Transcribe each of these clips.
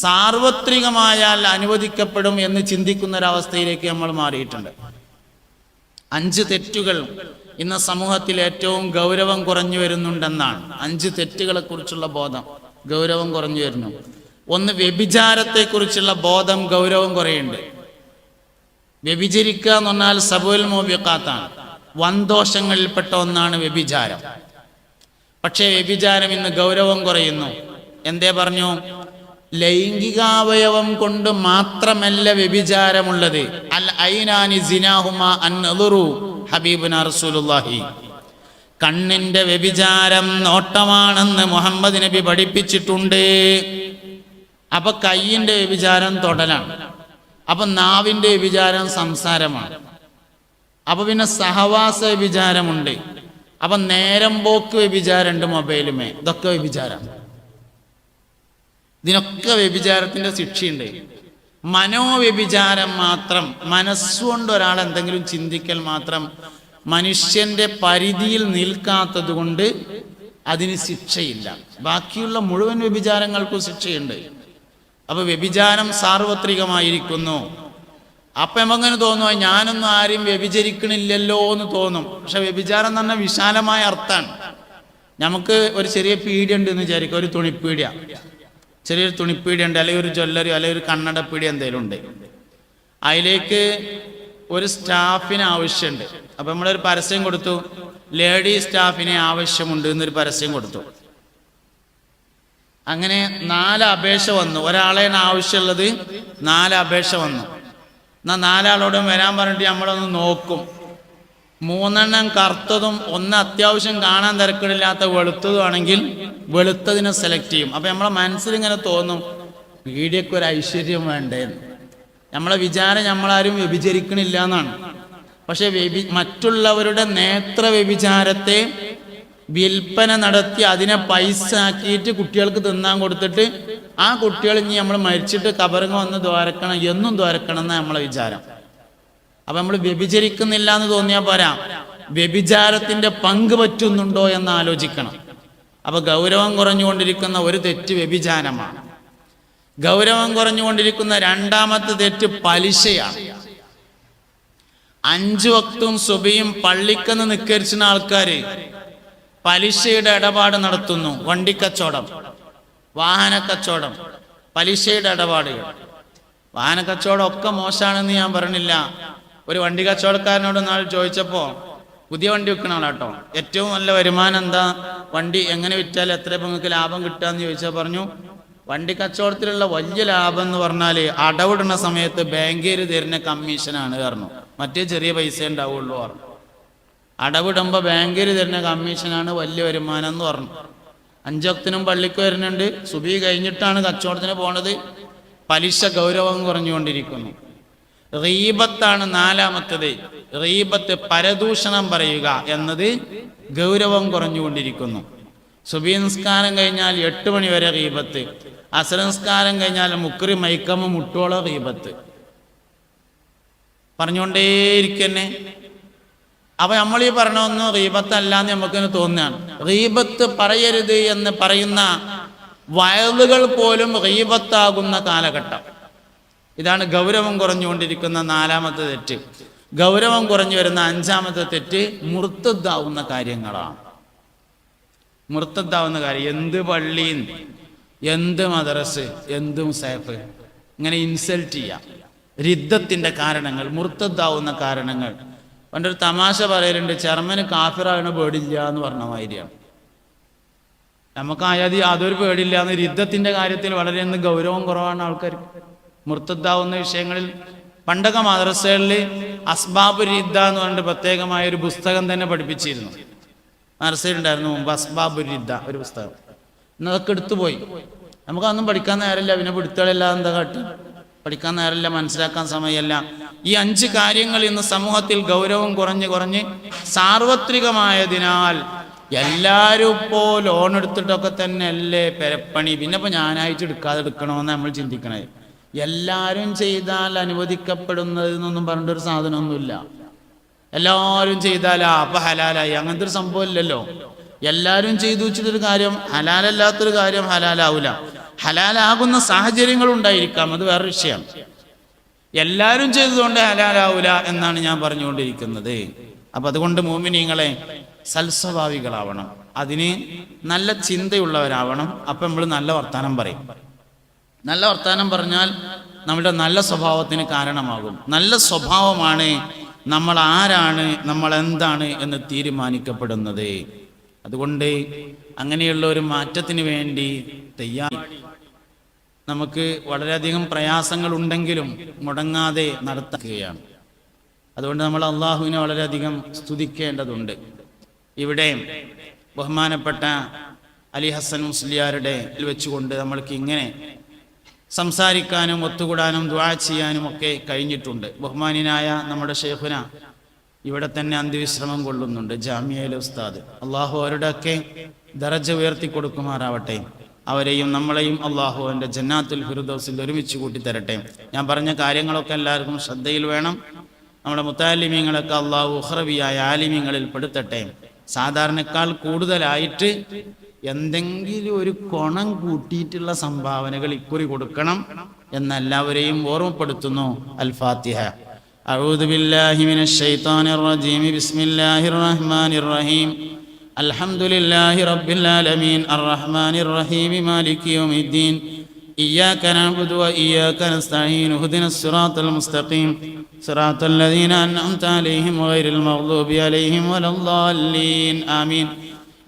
സാർവത്രികമായാൽ അനുവദിക്കപ്പെടും എന്ന് ചിന്തിക്കുന്ന ഒരവസ്ഥയിലേക്ക് നമ്മൾ മാറിയിട്ടുണ്ട്. അഞ്ച് തെറ്റുകൾ ഇന്ന് സമൂഹത്തിൽ ഏറ്റവും ഗൗരവം കുറഞ്ഞു വരുന്നുണ്ടെന്നാണ്. അഞ്ച് തെറ്റുകളെ കുറിച്ചുള്ള ബോധം ഗൗരവം കുറഞ്ഞു വരുന്നു. ഒന്ന് വ്യഭിചാരത്തെക്കുറിച്ചുള്ള ബോധം ഗൗരവം കുറയുണ്ട് വ്യഭിചരിക്കുക എന്ന് പറഞ്ഞാൽ സബുൽ മോബിക്കാത്താണ് വൻദോഷങ്ങളിൽപ്പെട്ട ഒന്നാണ് വ്യഭിചാരം. പക്ഷേ വ്യഭിചാരം ഇന്ന് ഗൗരവം കുറയുന്നു. എന്തേ പറഞ്ഞു? ലൈംഗികാവയവം കൊണ്ട് മാത്രമല്ല വ്യഭിചാരമുള്ളത്. അൽ ഐനാനി സിനാഹുമ കണ്ണിന്റെ വ്യഭിചാരം നോട്ടമാണെന്ന് മുഹമ്മദ് നബി പഠിപ്പിച്ചിട്ടുണ്ട്. അപ്പൊ കയ്യിന്റെ വ്യഭിചാരം തൊടലാണ്. അപ്പൊ നാവിന്റെ വ്യഭിചാരം സംസാരമാണ്. അപ്പൊ പിന്നെ സഹവാസ വ്യഭിചാരമുണ്ട്. അപ്പൊ നേരം പോക്ക് വ്യഭിചാരമുണ്ട് മൊബൈലുമേ. ഇതൊക്കെ വ്യഭിചാരം ഇതിനൊക്കെ വ്യഭിചാരത്തിന്റെ ശിക്ഷയുണ്ട്. മനോവ്യഭിചാരം മാത്രം മനസ്സുകൊണ്ട് ഒരാൾ എന്തെങ്കിലും ചിന്തിക്കൽ മാത്രം മനുഷ്യന്റെ പരിധിയിൽ നിൽക്കാത്തത് കൊണ്ട് അതിന് ശിക്ഷയില്ല. ബാക്കിയുള്ള മുഴുവൻ വ്യഭിചാരങ്ങൾക്കും ശിക്ഷയുണ്ട്. അപ്പൊ വ്യഭിചാരം സാർവത്രികമായിരിക്കുന്നു. അപ്പൊ നമുക്കങ്ങനെ തോന്നുക ഞാനൊന്നും ആരും വ്യഭിചരിക്കണില്ലല്ലോ എന്ന് തോന്നും. പക്ഷെ വ്യഭിചാരം എന്ന് പറഞ്ഞാൽ വിശാലമായ അർത്ഥമാണ്. നമുക്ക് ഒരു ചെറിയ പീഡിയ ഉണ്ട് എന്ന് വിചാരിക്കുക ഒരു തുണിപ്പീഡിയ. ചെറിയൊരു തുണിപ്പീടി ഉണ്ട് അല്ലെങ്കിൽ ഒരു ജ്വല്ലറി അല്ലെങ്കിൽ ഒരു കണ്ണടപ്പീടി എന്തെങ്കിലും ഉണ്ട്. അതിലേക്ക് ഒരു സ്റ്റാഫിന് ആവശ്യമുണ്ട്. അപ്പൊ നമ്മളൊരു പരസ്യം കൊടുത്തു. ലേഡി സ്റ്റാഫിനെ ആവശ്യമുണ്ട് എന്നൊരു പരസ്യം കൊടുത്തു. അങ്ങനെ നാല് അപേക്ഷ വന്നു. ഒരാളെയാണ് ആവശ്യമുള്ളത് നാല് അപേക്ഷ വന്നു. എന്നാ നാലാളോടും വരാൻ പറഞ്ഞിട്ട് നമ്മളൊന്ന് നോക്കും. മൂന്നെണ്ണം കറുത്തതും ഒന്ന് അത്യാവശ്യം കാണാൻ തിരക്കിടില്ലാത്ത വെളുത്തതും ആണെങ്കിൽ വെളുത്തതിനെ സെലക്ട് ചെയ്യും. അപ്പൊ നമ്മളെ മനസ്സിൽ ഇങ്ങനെ തോന്നും വീഡിയോക്ക് ഒരു ഐശ്വര്യം വേണ്ടേന്ന് നമ്മളെ വിചാരം നമ്മളാരും വ്യഭിചരിക്കണില്ല എന്നാണ് പക്ഷെ വ്യഭി മറ്റുള്ളവരുടെ നേത്ര വ്യഭിചാരത്തെ വിൽപ്പന നടത്തി അതിനെ പൈസ ആക്കിയിട്ട് കുട്ടികൾക്ക് തിന്നാൻ കൊടുത്തിട്ട് ആ കുട്ടികൾ ഇനി നമ്മൾ മരിച്ചിട്ട് കബറങ്ങ വന്ന് ദ്വാരക്കണം എന്നും ദ്വാരക്കണം എന്നാണ് നമ്മളെ വിചാരം. അപ്പൊ നമ്മൾ വ്യഭിചരിക്കുന്നില്ല എന്ന് തോന്നിയാൽ പോരാ. വ്യഭിചാരത്തിന്റെ പങ്ക് പറ്റുന്നുണ്ടോ എന്ന് ആലോചിക്കണം. അപ്പൊ ഗൗരവം കുറഞ്ഞുകൊണ്ടിരിക്കുന്ന ഒരു തെറ്റ് വ്യഭിചാരമാണ്. ഗൗരവം കുറഞ്ഞുകൊണ്ടിരിക്കുന്ന രണ്ടാമത്തെ തെറ്റ് പലിശയാണ്. അഞ്ചു വക്തും സുബിയും പള്ളിക്കെന്ന് നിക്കരിച്ചിരുന്ന ആൾക്കാര് പലിശയുടെ ഇടപാട് നടത്തുന്നു. വണ്ടിക്കച്ചവടം. വാഹന കച്ചവടം പലിശയുടെ ഇടപാടുകൾ. വാഹന കച്ചവടം ഒക്കെ മോശമാണെന്ന് ഞാൻ പറഞ്ഞില്ല. ഒരു വണ്ടി കച്ചവടക്കാരനോട് നാൾ ചോദിച്ചപ്പോൾ പുതിയ വണ്ടി വെക്കണ ആളാട്ടോ. ഏറ്റവും നല്ല വരുമാനം എന്താ? വണ്ടി എങ്ങനെ വിറ്റാൽ എത്ര നിങ്ങൾക്ക് ലാഭം കിട്ടാന്ന് ചോദിച്ചാൽ പറഞ്ഞു വണ്ടി കച്ചവടത്തിലുള്ള വലിയ ലാഭം എന്ന് പറഞ്ഞാൽ അടവിടുന്ന സമയത്ത് ബാങ്കേര് തരുന്ന കമ്മീഷനാണ് പറഞ്ഞു. മറ്റേ ചെറിയ പൈസ ഉണ്ടാവുള്ളൂ പറഞ്ഞു. അടവിടുമ്പോൾ ബാങ്കിൽ തരുന്ന കമ്മീഷനാണ് വലിയ വരുമാനം എന്ന് പറഞ്ഞു. അഞ്ചൊക്കത്തിനും പള്ളിക്ക് വരുന്നുണ്ട്. സുബി കഴിഞ്ഞിട്ടാണ് കച്ചവടത്തിന് പോണത്. പലിശ ഗൗരവം കുറഞ്ഞുകൊണ്ടിരിക്കുന്നു. റീബത്താണ് നാലാമത്തത്. റീബത്ത് പരദൂഷണം പറയുക എന്നത് ഗൗരവം കുറഞ്ഞുകൊണ്ടിരിക്കുന്നു. സുബീ നിസ്കാരം കഴിഞ്ഞാൽ എട്ട് മണി വരെ റീബത്ത്. അസരംസ്കാരം കഴിഞ്ഞാൽ മുക്കറി മൈക്കമ്മ മുട്ടോള റീബത്ത്. പറഞ്ഞുകൊണ്ടേയിരിക്കന്നെ. അപ്പൊ നമ്മൾ ഈ പറഞ്ഞൊന്നും അല്ല എന്ന് നമുക്കിന് തോന്നുകയാണ്. റീബത്ത് പറയരുത് എന്ന് പറയുന്ന വയലുകൾ പോലും റീബത്താകുന്ന കാലഘട്ടം. ഇതാണ് ഗൗരവം കുറഞ്ഞുകൊണ്ടിരിക്കുന്ന നാലാമത്തെ തെറ്റ്. ഗൗരവം കുറഞ്ഞു വരുന്ന അഞ്ചാമത്തെ തെറ്റ് മുർത്തദ്ദാവുന്ന കാര്യങ്ങളാണ്. മുർത്തദ്ദാവുന്ന കാര്യം എന്ത് പള്ളിയും എന്ത് മദ്രസ് എന്തും സേഫ്. ഇങ്ങനെ ഇൻസൾട്ട് ചെയ്യാം. രിദ്ധത്തിന്റെ കാരണങ്ങൾ മുർത്തദ്ദാവുന്ന കാരണങ്ങൾ. പണ്ടൊരു തമാശ പറയലുണ്ട് ചെറുമന് കാഫിറാകണ പേടില്ല എന്ന് പറഞ്ഞ മാതിരിയാണ്. നമുക്ക് ആയാതി യാതൊരു പേടില്ല എന്ന് യുദ്ധത്തിന്റെ കാര്യത്തിൽ വളരെ ഗൗരവം കുറവാണ് ആൾക്കാർ മുർത്തദ്ദാവുന്ന വിഷയങ്ങളിൽ പണ്ടൊക്കെ മദ്രസകളിൽ അസ്ബാബ് റിദ്ദ എന്ന് പറഞ്ഞിട്ട് പ്രത്യേകമായ ഒരു പുസ്തകം തന്നെ പഠിപ്പിച്ചിരുന്നു. മദ്രസയിലുണ്ടായിരുന്നു മുമ്പ് അസ്ബാബ് റിദ്ദ ഒരു പുസ്തകം. ഇന്നതൊക്കെ എടുത്തുപോയി നമുക്കതൊന്നും പഠിക്കാൻ നേരമില്ല. പിന്നെ പിടുത്തുകളില്ല എന്താ കാട്ട്? പഠിക്കാൻ നേരമില്ല മനസ്സിലാക്കാൻ സമയമല്ല. ഈ അഞ്ച് കാര്യങ്ങൾ ഇന്ന് സമൂഹത്തിൽ ഗൗരവം കുറഞ്ഞ് കുറഞ്ഞ് സാർവത്രികമായതിനാൽ എല്ലാവരും ഇപ്പോൾ ലോൺ എടുത്തിട്ടൊക്കെ തന്നെ അല്ലേ പെരപ്പണി. പിന്നെ ഇപ്പൊ ഞാനായിട്ട് എടുക്കാതെ എടുക്കണമെന്ന് നമ്മൾ ചിന്തിക്കണേ എല്ലാവരും ചെയ്താൽ അനുവദിക്കപ്പെടുന്നത് എന്നൊന്നും പറഞ്ഞിട്ടൊരു സാധനമൊന്നുമില്ല. എല്ലാവരും ചെയ്താലാ അപ്പൊ ഹലാലായി. അങ്ങനത്തെ ഒരു സംഭവം ഇല്ലല്ലോ. എല്ലാവരും ചെയ്തു വെച്ചിട്ടൊരു കാര്യം ഹലാലല്ലാത്തൊരു കാര്യം ഹലാലാവൂല. ഹലാലാകുന്ന സാഹചര്യങ്ങൾ ഉണ്ടായിരിക്കാം. അത് വേറെ വിഷയം. എല്ലാവരും ചെയ്തതുകൊണ്ട് ഹലാലാവൂല എന്നാണ് ഞാൻ പറഞ്ഞുകൊണ്ടിരിക്കുന്നത്. അപ്പൊ അതുകൊണ്ട് മോമിനിങ്ങളെ സൽസ്വഭാവികളാവണം. അതിന് നല്ല ചിന്തയുള്ളവരാവണം. അപ്പൊ നമ്മൾ നല്ല വർത്തമാനം പറയും. നല്ല വർത്തമാനം പറഞ്ഞാൽ നമ്മുടെ നല്ല സ്വഭാവത്തിന് കാരണമാകും. നല്ല സ്വഭാവമാണ് നമ്മൾ ആരാണ് നമ്മൾ എന്താണ് എന്ന് തീരുമാനിക്കപ്പെടുന്നത്. അതുകൊണ്ട് അങ്ങനെയുള്ള ഒരു മാറ്റത്തിന് വേണ്ടി തയ്യാറി നമുക്ക് വളരെയധികം പ്രയാസങ്ങൾ ഉണ്ടെങ്കിലും മുടങ്ങാതെ നടത്തുകയാണ്. അതുകൊണ്ട് നമ്മൾ അള്ളാഹുവിനെ വളരെയധികം സ്തുതിക്കേണ്ടതുണ്ട്. ഇവിടെ ബഹുമാനപ്പെട്ട അലി ഹസൻ മുസ്ലിയാരുടെ വെച്ചുകൊണ്ട് നമ്മൾക്ക് ഇങ്ങനെ സംസാരിക്കാനും ഒത്തുകൂടാനും ദ്വാ ചെയ്യാനും ഒക്കെ കഴിഞ്ഞിട്ടുണ്ട്. ബഹുമാനിനായ നമ്മുടെ ഷെയ്ഖുന ഇവിടെ തന്നെ അന്ത്യവിശ്രമം കൊള്ളുന്നുണ്ട്. ജാമ്യയിലെ ഉസ്താദ്. അള്ളാഹു അവരുടെയൊക്കെ ദറജ ഉയർത്തി കൊടുക്കുമാറാവട്ടെ അവരെയും നമ്മളെയും അള്ളാഹു എന്റെ ജന്നാത്തുൽ ഫിറുദോസിൽ ഒരുമിച്ച് കൂട്ടി തരട്ടെ ഞാൻ പറഞ്ഞ കാര്യങ്ങളൊക്കെ എല്ലാവർക്കും ശ്രദ്ധയിൽ വേണം. നമ്മുടെ മുത്താലിമീങ്ങളൊക്കെ അള്ളാഹു ഉഹ്റവിയായ ആലിമീങ്ങളിൽ പെടുത്തട്ടെ. സാധാരണക്കാൾ കൂടുതലായിട്ട് എന്തെങ്കിലും ഒരു കൊണം കൂട്ടിയിട്ടുള്ള സംഭാവനകൾ ഇക്കുറി കൊടുക്കണം എന്നെല്ലാവരെയും ഓർമ്മപ്പെടുത്തുന്നു അൽ ഫാത്തിഹ أعوذ بالله من الشيطان الرجيم بسم الله الرحمن الرحيم الحمد لله رب العالمين الرحمن الرحيم مالك يوم الدين إياك نعبد وإياك نستعين اهدنا الصراط المستقيم صراط الذين أنعمت عليهم غير المغضوب عليهم ولا الضالين آمين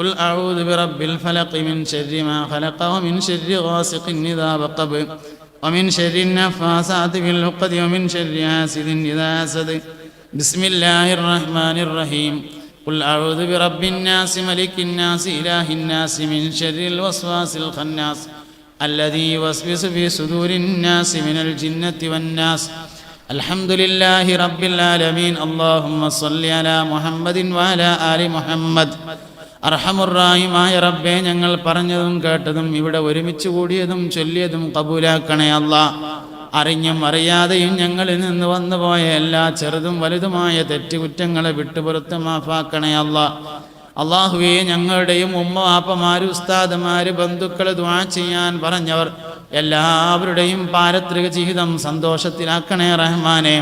قل أعوذ برب الفلق من شر ما خلق ومن شر غاسق إذا وقب ومن شر النفاثات في العقد ومن شر حاسد إذا حسد بسم الله الرحمن الرحيم قل أعوذ برب الناس ملك الناس إله الناس من شر الوسواس الخناس الذي يوسوس في صدور الناس من الجنة والناس الحمد لله رب العالمين اللهم صل على محمد وعلى آل محمد അർഹമുറാഹിമായ റബ്ബെ ഞങ്ങൾ പറഞ്ഞതും കേട്ടതും ഇവിടെ ഒരുമിച്ച് കൂടിയതും ചൊല്ലിയതും കബൂലാക്കണേ അല്ല. അറിഞ്ഞും അറിയാതെയും ഞങ്ങളിൽ നിന്ന് വന്നുപോയ എല്ലാ ചെറുതും വലുതുമായ തെറ്റുകുറ്റങ്ങളെ വിട്ടുപുറത്ത് മാഫാക്കണേ അല്ല. അള്ളാഹുവെ ഞങ്ങളുടെയും ഉമ്മ വാപ്പമാര് ഉസ്താദുമാര് ബന്ധുക്കൾ ദ്വാ ചെയ്യാൻ പറഞ്ഞവർ എല്ലാവരുടെയും പാരത്രിക ജീവിതം സന്തോഷത്തിലാക്കണേ റഹ്മാനെ.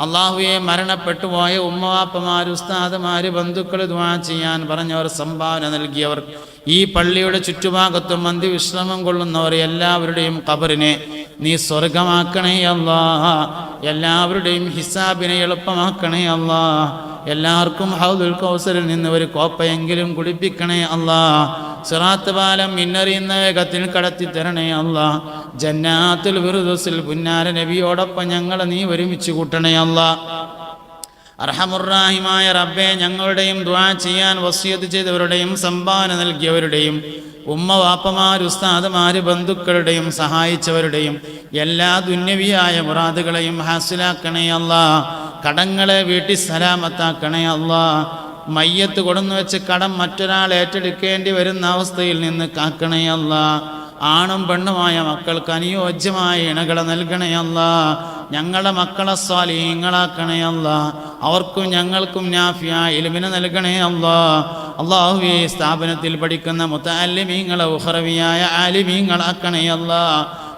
അള്ളാഹുയെ മരണപ്പെട്ടുപോയ പോയ ഉസ്താദമാര് ബന്ധുക്കൾ ദ്വാ ചെയ്യാൻ പറഞ്ഞവർ സംഭാവന നൽകിയവർ ഈ പള്ളിയുടെ ചുറ്റുഭാഗത്തും വിശ്രമം കൊള്ളുന്നവർ എല്ലാവരുടെയും കബറിനെ നീ സ്വർഗമാക്കണേ അല്ലാ എല്ലാവരുടെയും ഹിസാബിനെ എളുപ്പമാക്കണേ അല്ലാ എല്ലാവർക്കും ഹൗദുൽ കൗസറിൽ നിന്ന് ഒരു കോപ്പയെങ്കിലും കുടിപ്പിക്കണേ അല്ലാ സിറാത്ത് പാലം ഇന്നറിയുന്ന വേഗത്തിൽ കടത്തി തരണേ അല്ല. ജന്നാത്തിൽ വിറുദുസിൽ പുന്നാര നബിയോടൊപ്പം ഞങ്ങളെ നീ ഒരുമിച്ച് കൂട്ടണേ അല്ല. അർഹമുറാഹിമായ റബ്ബെ ഞങ്ങളുടെയും ദ്വാ ചെയ്യാൻ വസ്യത് ചെയ്തവരുടെയും സംഭാവന നൽകിയവരുടെയും ഉമ്മ വാപ്പമാര് ഉസ്താദുമാര് ബന്ധുക്കളുടെയും സഹായിച്ചവരുടെയും എല്ലാ ദുന്യവിയായ മുറാദുകളെയും ഹാസിലാക്കണേ അല്ല. കടങ്ങളെ വീട്ടിൽ സലാമത്താക്കണേ അല്ല. മയ്യത്ത് കൊടുന്നു വെച്ച് കടം മറ്റൊരാൾ ഏറ്റെടുക്കേണ്ടി വരുന്ന അവസ്ഥയിൽ നിന്ന് കാക്കണയല്ല ആണും പെണ്ണുമായ മക്കൾക്ക് അനുയോജ്യമായ ഇണകളെ നൽകണയല്ല ഞങ്ങളുടെ മക്കളെ സ്വാലീങ്ങളാക്കണയല്ല അവർക്കും ഞങ്ങൾക്കും നാഫിയ ഇലുമിനെ നൽകണേ അല്ല. അള്ളാഹുവെ സ്ഥാപനത്തിൽ പഠിക്കുന്ന മുത്താലിമീങ്ങളെ ഉഹറവിയായ അലിമീങ്ങളാക്കണയല്ല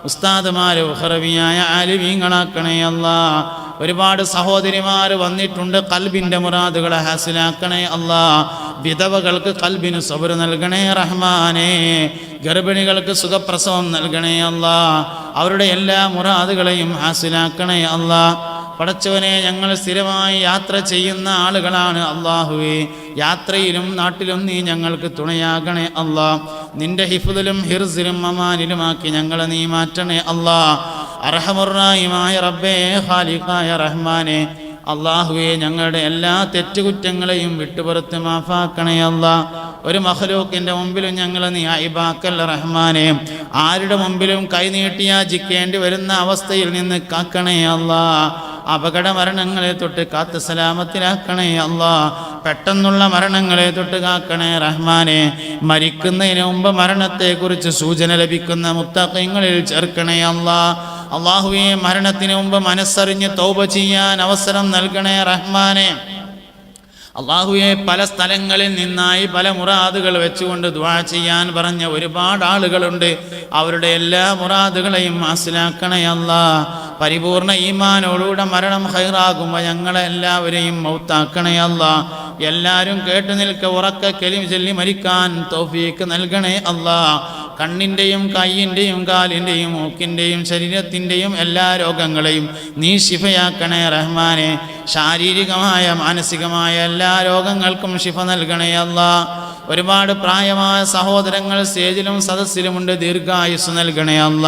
ഉസ്താദുമാരെ ഉഹറവിയായ ആലിമീങ്ങളാക്കണേ അല്ല. ഒരുപാട് സഹോദരിമാർ വന്നിട്ടുണ്ട് കൽബിന്റെ മുറാദുകളെ ഹാസിലാക്കണേ അല്ല. വിധവകൾക്ക് കൽബിന് സബർ നൽകണേ റഹ്മാനേ. ഗർഭിണികൾക്ക് സുഖപ്രസവം നൽകണേ അല്ല. അവരുടെ എല്ലാ മുറാദുകളെയും ഹാസിലാക്കണേ അല്ല. പടച്ചവനെ ഞങ്ങൾ സ്ഥിരമായി യാത്ര ചെയ്യുന്ന ആളുകളാണ് അള്ളാഹുവേ യാത്രയിലും നാട്ടിലും നീ ഞങ്ങൾക്ക് തുണയാകണേ അല്ലാ. നിന്റെ ഹിഫുദിലും ഹിർസിലും അമാനിലുമാക്കി ഞങ്ങളെ നീ മാറ്റണേ അല്ലാ. അർഹമുറായിമായ റബ്ബേ അള്ളാഹുവെ ഞങ്ങളുടെ എല്ലാ തെറ്റുകുറ്റങ്ങളെയും വിട്ടുപുറത്ത് മാഫാക്കണേ അല്ല. ഒരു മഹലൂക്കിന്റെ മുമ്പിലും ഞങ്ങൾ നീ അയിബാക്കൽ റഹ്മാനെ. ആരുടെ മുമ്പിലും കൈനീട്ടി യാചിക്കേണ്ടി വരുന്ന അവസ്ഥയിൽ നിന്ന് കാക്കണേ അല്ല. അപകട മരണങ്ങളെ തൊട്ട് കാത്ത് സലാമത്തിലാക്കണേ അല്ല പെട്ടെന്നുള്ള മരണങ്ങളെ തൊട്ട് കാക്കണേ റഹ്മാനെ. മരിക്കുന്നതിന് മുമ്പ് മരണത്തെക്കുറിച്ച് സൂചന ലഭിക്കുന്ന മുത്തക്കങ്ങളിൽ ചേർക്കണേ അല്ല അള്ളാഹുവെ മരണത്തിന് മുമ്പ് മനസ്സറിഞ്ഞ് തൗബ ചെയ്യാൻ അവസരം നൽകണേ റഹ്മാനെ. അള്ളാഹുയെ പല സ്ഥലങ്ങളിൽ നിന്നായി പല മുറാദുകൾ വെച്ചുകൊണ്ട് ദ്വാ ചെയ്യാൻ പറഞ്ഞ ഒരുപാട് ആളുകളുണ്ട്. അവരുടെ എല്ലാ മുറാദുകളെയും മനസ്സിലാക്കണേ അല്ല. പരിപൂർണ ഈമാനോടുകൂടെ മരണം ഹൈറാകുമ്പോൾ ഞങ്ങളെ എല്ലാവരെയും മൗത്താക്കണേ അല്ല. എല്ലാവരും കേട്ടു നിൽക്ക ഉറക്ക കെലിം ചൊല്ലി മരിക്കാൻ തോഫീക്ക് നൽകണേ അല്ല. കണ്ണിന്റെയും കൈയിന്റെയും കാലിന്റെയും മൂക്കിന്റെയും ശരീരത്തിന്റെയും എല്ലാ രോഗങ്ങളെയും നീ ശിഫയാക്കണേ റഹ്മാനെ. ശാരീരികമായ മാനസികമായ എല്ലാ രോഗങ്ങൾക്കും ശിഫ നൽകണേ അല്ല. ഒരുപാട് പ്രായമായ സഹോദരങ്ങൾ സ്റ്റേജിലും സദസ്സിലുമുണ്ട് ദീർഘായുസ് നൽകണേ അല്ല.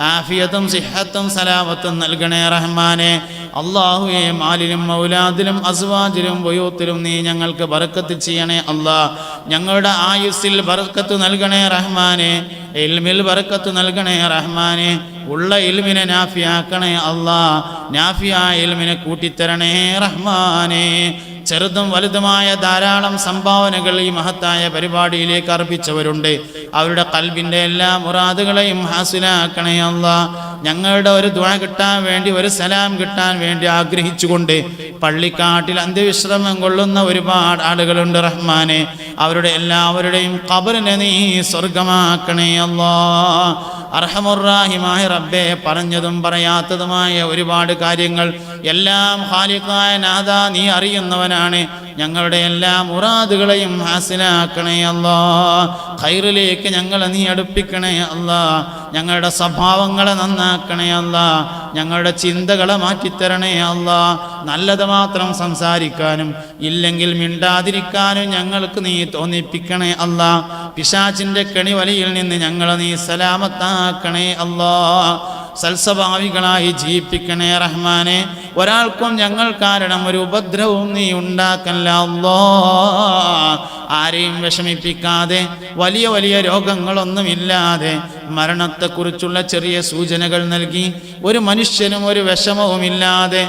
ആഫിയത്തും സിഹത്തും സലാമത്തും നൽകണേ റഹ്മാനെ. അള്ളാഹുയെ മാലിലും മൗലാദിലും അസ്വാജിലും വയോത്തിലും നീ ഞങ്ങൾക്ക് ബറക്കത്ത് ചെയ്യണേ അല്ലാ. ഞങ്ങളുടെ ആയുസ്സിൽ ബർക്കത്ത് നൽകണേ റഹ്മാനെ ഇൽമിൽ ബർക്കത്ത് നൽകണേ റഹ്മാനെ ഉള്ള ഇൽമിനെ നാഫിയാക്കണേ അള്ളാ നാഫിയായ ഇൽമിനെ കൂട്ടിത്തരണേ റഹ്മാനെ. ചെറുതും വലുതുമായ ധാരാളം സംഭാവനകൾ ഈ മഹത്തായ പരിപാടിയിലേക്ക് അർപ്പിച്ചവരുണ്ട്. അവരുടെ കൽബിന്റെ എല്ലാ മുറാദുകളെയും ഹാസിലാക്കണേ അല്ല ഞങ്ങളുടെ ഒരു ദുഴ കിട്ടാൻ വേണ്ടി ഒരു സലാം കിട്ടാൻ വേണ്ടി ആഗ്രഹിച്ചുകൊണ്ട് പള്ളിക്കാട്ടിൽ അന്ത്യവിശ്രമം കൊള്ളുന്ന ഒരുപാട് ആളുകളുണ്ട് റഹ്മാനെ. അവരുടെ എല്ലാവരുടെയും കബറിനെ നീ സ്വർഗമാക്കണേ അല്ലാ അർഹമുറാഹിമായ റബ്ബെ പറഞ്ഞതും പറയാത്തതുമായ ഒരുപാട് കാര്യങ്ങൾ എല്ലാം ഹാലിക്കായ നാഥ നീ അറിയുന്നവനാണ് ഞങ്ങളുടെ എല്ലാ മുറാദുകളെയും ഹാസിലാക്കണേ അല്ലാ. ഖൈറിലേക്ക് ഞങ്ങളെ നീ അടുപ്പിക്കണേ അല്ലാ. ഞങ്ങളുടെ സ്വഭാവങ്ങളെ നന്നാക്കണേ അല്ലാ. ഞങ്ങളുടെ ചിന്തകളെ മാറ്റിത്തരണേ അല്ലാ. നല്ലത് മാത്രം സംസാരിക്കാനും ഇല്ലെങ്കിൽ മിണ്ടാതിരിക്കാനും ഞങ്ങൾക്ക് നീ തോന്നിപ്പിക്കണേ അല്ലാ. പിശാചിന്റെ കണിവലിയിൽ നിന്ന് ഞങ്ങളെ നീ സലാമത്താക്കണേ അല്ലാ. സൽസ്വഭാവികളായി ജീവിപ്പിക്കണേ റഹ്മാനെ. ഒരാൾക്കും ഞങ്ങൾ കാരണം ഒരു ഉപദ്രവവും നീ ഉണ്ടാക്കല്ല. ആരെയും വിഷമിപ്പിക്കാതെ വലിയ വലിയ രോഗങ്ങളൊന്നുമില്ലാതെ മരണത്തെക്കുറിച്ചുള്ള ചെറിയ സൂചനകൾ നൽകി ഒരു മനുഷ്യനും ഒരു വിഷമവുമില്ലാതെ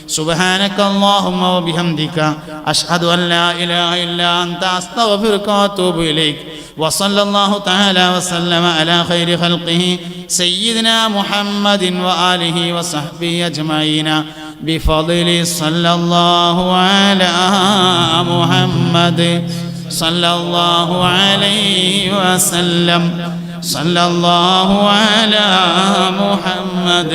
سبحانك اللهم وبحمدك أشهد أن لا إله إلا أنت أستغفرك وأتوب إليك وصلى الله تعالى وسلم على خير خلقه سيدنا محمد وآله وصحبه أجمعين بفضل صلى الله على محمد صلى الله عليه وسلم صلى الله على محمد